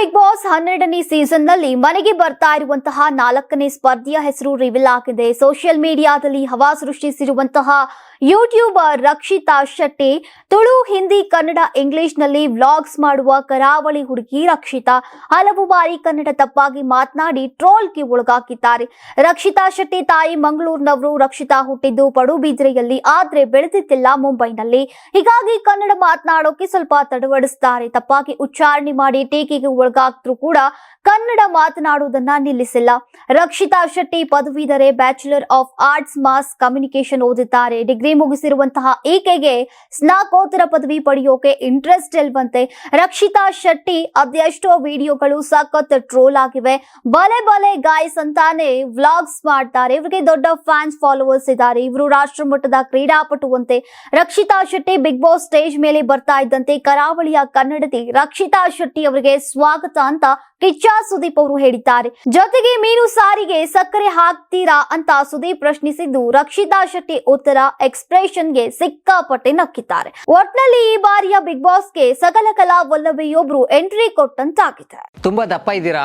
Big boss ಹನ್ನೆರಡನೇ ಸೀಸನ್ನಲ್ಲಿ ಮನೆಗೆ ಬರ್ತಾ ಇರುವಂತಹ ನಾಲ್ಕನೇ ಸ್ಪರ್ಧಿಯ ಹೆಸರು ರಿವೀಲ್ ಆಗಿದೆ. ಸೋಷಿಯಲ್ ಮೀಡಿಯಾದಲ್ಲಿ ಹವಾ ಸೃಷ್ಟಿಸಿರುವಂತಹ ಯೂಟ್ಯೂಬರ್ ರಕ್ಷಿತಾ ಶೆಟ್ಟಿ, ತುಳು, ಹಿಂದಿ, ಕನ್ನಡ ಇಂಗ್ಲಿಷ್ನಲ್ಲಿ ವ್ಲಾಗ್ಸ್ ಮಾಡುವ ಕರಾವಳಿ ಹುಡುಗಿ ರಕ್ಷಿತಾ, ಹಲವು ಬಾರಿ ಕನ್ನಡ ತಪ್ಪಾಗಿ ಮಾತನಾಡಿ ಟ್ರೋಲ್ಗೆ ಒಳಗಾಕಿದ್ದಾರೆ ರಕ್ಷಿತಾ ಶೆಟ್ಟಿ ತಾಯಿ ಮಂಗಳೂರಿನವರು ರಕ್ಷಿತಾ ಹುಟ್ಟಿದ್ದು ಪಡುಬಿದ್ರೆಯಲ್ಲಿ, ಆದ್ರೆ ಬೆಳೆದಿದ್ದಿಲ್ಲ ಮುಂಬೈನಲ್ಲಿ. ಹೀಗಾಗಿ ಕನ್ನಡ ಮಾತನಾಡೋಕೆ ಸ್ವಲ್ಪ ತಡವಡಿಸ್ತಾರೆ. ತಪ್ಪಾಗಿ ಉಚ್ಚಾರಣೆ ಮಾಡಿ ಟೀಕೆಗೆ ಒಳಗಾಗ್ತರೂ ಕೂಡ ಕನ್ನಡ ಮಾತನಾಡುವುದನ್ನ ನಿಲ್ಲಿಸಿಲ್ಲ. Rakshita Shetty ಪದವೀಧರೆ, bachelor of arts mass communication ಓದಿದ್ದಾರೆ. Degree ಮುಗಿಸಿರುವಂತಹ ಈಕೆಗೆ ಸ್ನಾಕೋತ್ತರ ಪದವಿ ಪಡೆಯೋಕೆ ಇಂಟ್ರೆಸ್ಟ್ ಇಲ್ವಂತೆ ರಕ್ಷಿತಾ ಶೆಟ್ಟಿ ಅದೆಷ್ಟೋ ವಿಡಿಯೋಗಳು ಸಖತ್ ಟ್ರೋಲ್ ಆಗಿವೆ. ಬಲೆ ಬಲೆ ಗಾಯ್ಸ್ ಅಂತಾನೆ ವ್ಲಾಗ್ಸ್ ಮಾಡ್ತಾರೆ. ಇವರಿಗೆ ದೊಡ್ಡ ಫ್ಯಾನ್ಸ್ ಫಾಲೋವರ್ಸ್ ಇದ್ದಾರೆ. ಇವರು ರಾಷ್ಟ್ರ ಮಟ್ಟದ ಕ್ರೀಡಾಪಟುವಂತೆ. Rakshita Shetty Bigg Boss stage ಮೇಲೆ ಬರ್ತಾ ಇದ್ದಂತೆ ಕರಾವಳಿಯ ಕನ್ನಡತಿ ರಕ್ಷಿತಾ ಶೆಟ್ಟಿ ಅವರಿಗೆ ಸ್ವಾಗತ ಅಂತ ಕಿಚ್ಚ ಸುದೀಪ್ ಅವರು ಹೇಳಿದ್ದಾರೆ. ಜೊತೆಗೆ ಮೀನು ಸಾರಿಗೆ ಸಕ್ಕರೆ ಹಾಕ್ತೀರಾ ಅಂತ ಸುದೀಪ್ ಪ್ರಶ್ನಿಸಿದ್ದು, ರಕ್ಷಿತಾ ಶೆಟ್ಟಿ ಉತ್ತರ ಎಕ್ಸ್ಪ್ರೆಷನ್ಗೆ ಸಿಕ್ಕಾಪಟ್ಟೆ ನಕ್ಕಿದ್ದಾರೆ. ಒಟ್ನಲ್ಲಿ ಈ ಬಾರಿಯ ಬಿಗ್ ಬಾಸ್ಗೆ ಸಕಲ ಕಲಾ ವಲ್ಲಭೆಯೊಬ್ರು ಎಂಟ್ರಿ ಕೊಟ್ಟಂತಾಗಿದೆ. ತುಂಬಾ ದಪ್ಪ ಇದ್ದೀರಾ?